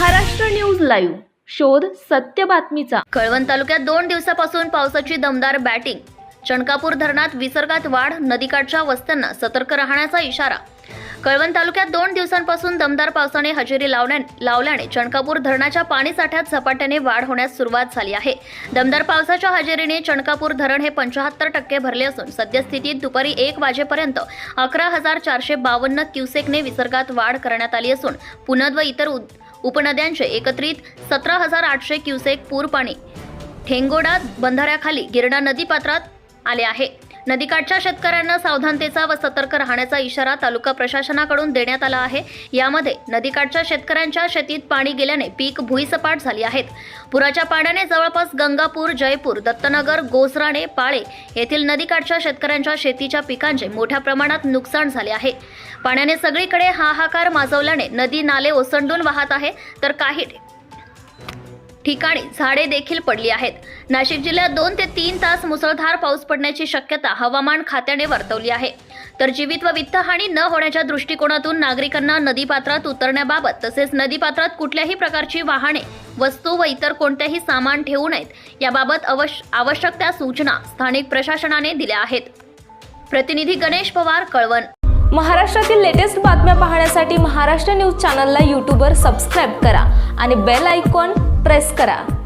Maharashtra news live. शोध सत्य बातमीचा. कळवण तालुक्यात दोन दिवसापासून पावसाची दमदार बॅटिंग. चणकापूर धरणात विसर्गात वाढ नदीकाठच्या वस्त्यांना सतर्क राहण्याचा इशारा. कळवण तालुक्यात दोन दिवसांपासून दमदार पावसाने हजेरी लावण्या लावल्याने चणकापूर धरणाच्या पाणीसाठ्यात झपाट्याने वाढ होण्यास सुरुवात झाली आहे. दमदार पावसाच्या हजेरीने चणकापूर धरण हे पंचाहत्तर टक्के भरले असून सद्यस्थितीत दुपारी एक वाजेपर्यंत अकरा हजार चारशे बावन्न क्युसेकने विसर्गात वाढ करण्यात आली असून पुनद व इतर उद- उपनद्यांचे एकत्रित सतरा हजार आठशे क्युसेक पूर पाणी ठेंगोडा बंधाऱ्याखाली गिरणा नदीपात्रात आले आहे. नदीकाठच्या शेतकऱ्यांना सावधानतेचा व सतर्क राहण्याचा इशारा तालुका प्रशासनाकडून देण्यात आला आहे. यामध्ये नदीकाठच्या शेतकऱ्यांच्या शेतीत पाणी गेल्याने पीक भुईसपाट झाली आहेत. पुराच्या पाण्याने जवळपास गंगापूर जयपूर दत्तनगर गोसराणे पाळे येथील नदीकाठच्या शेतकऱ्यांच्या शेतीच्या पिकांचे मोठ्या प्रमाणात नुकसान झाले आहे. पाण्याने सगळीकडे हाहाकार माजवल्याने नदी नाले ओसंडून वाहत आहे. तर काही ठिकाणी झाडे देखील पडली आहेत. नाशिक जिल्ह्यात दोन ते तीन तास मुसळधार पाऊस पडण्याची शक्यता हवामान खात्याने वर्तवली आहे. तर जीवित व वित्तहानी न होण्याच्या दृष्टिकोनातून नागरिकांना नदीपात्रात उतरण्याबाबत तसेच नदीपात्रात कुठल्याही प्रकारची वाहने वस्तू व इतर कोणतेही सामान ठेवू नयेत याबाबत अवश आवश्यक त्या सूचना स्थानिक प्रशासनाने दिल्या आहेत. प्रतिनिधी गणेश पवार कळवण. महाराष्ट्रातील लेटेस्ट बातम्या पाहण्यासाठी महाराष्ट्र न्यूज चॅनलला यूट्यूबवर सबस्क्राईब करा आणि बेल आयकॉन प्रेस करा.